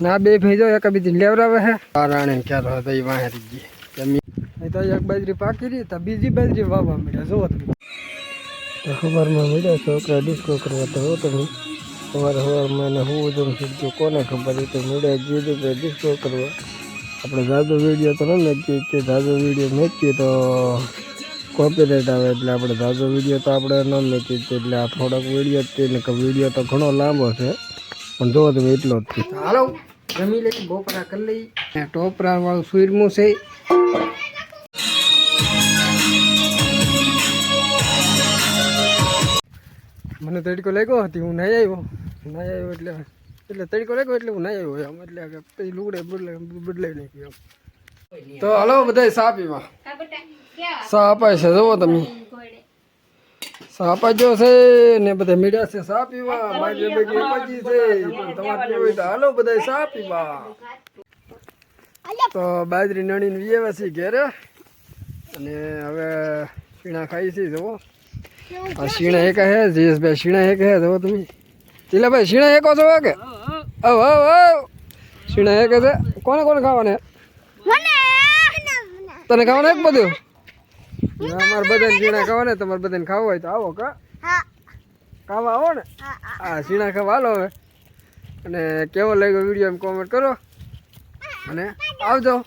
ના બે ભેજો એક બીજી લેવરાવે હે. રાણે ક્યારે હતા એ વાહેરી ગઈ. જમી. તો એક બાજરી પાકી રહી તો બીજી બાજરી વાવવા મળ્યા. જોવો તમે. તો ખબરમાં મળ્યા છોકરા ડિસ્કો કરવા તો તમે સવાર સવારમાં એને હું બધું શીખ્યું કોને ખબર એ તો મળ્યા કીધું કે ડિસ્કો કરવા. આપણે જાદુ વીડિયો તો ન મેકીએ કે જાદુ વીડિયો મેકીએ તો કોપીરાઇટ આવે એટલે આપણે જાદુ વીડિયો તો આપણે ન છીએ. એટલે આ થોડોક વીડિયો જ ને વીડિયો તો ઘણો લાંબો છે. પણ જો તમે એટલો જ છે. હાલો. જમી લઈ બોપરા કરી લઈ. ટોપરા વાળું સુરમું છે. મને તડકો લાગ્યો હતી હું નહીં આવ્યો. નહીં આવ્યો એટલે એટલે તડકો લાગ્યો એટલે હું નહીં આવ્યો એમ. એટલે કે પછી લુગડે બદલે બદલાઈ નાખ્યું એમ. તો હલો બધા સાપીમાં પીવા. સા અપાય છે જુઓ તમે. સા જો છે ને બધા મીડિયા છે સા પીવા. મારી બગી અપાજી છે. પણ તમારે પીવું હોય તો હાલો બધા સા પીવા. તો બાજરી નણીને વિયેવા છીએ ઘેરે. અને હવે શીણા ખાઈ છીએ જુઓ. આ શીણા એક હે જયેશભાઈ શીણા એક હે જુઓ તમે. ચીલાભાઈ શીણા એકો છો કે. ઓ આવ શીણા એક છે કોને કોને ખાવાને તને ખાવાનું એક બધું? અમારે બધાને ખાવા ખાવાને તમારે બધાને ખાવું હોય તો આવો કા? ખાવા આવો ને? હા ઝીણા ખાવા હાલો હવે. અને કેવો લાગ્યો વીડિયો એમ કોમેન્ટ કરો. અને આવજો.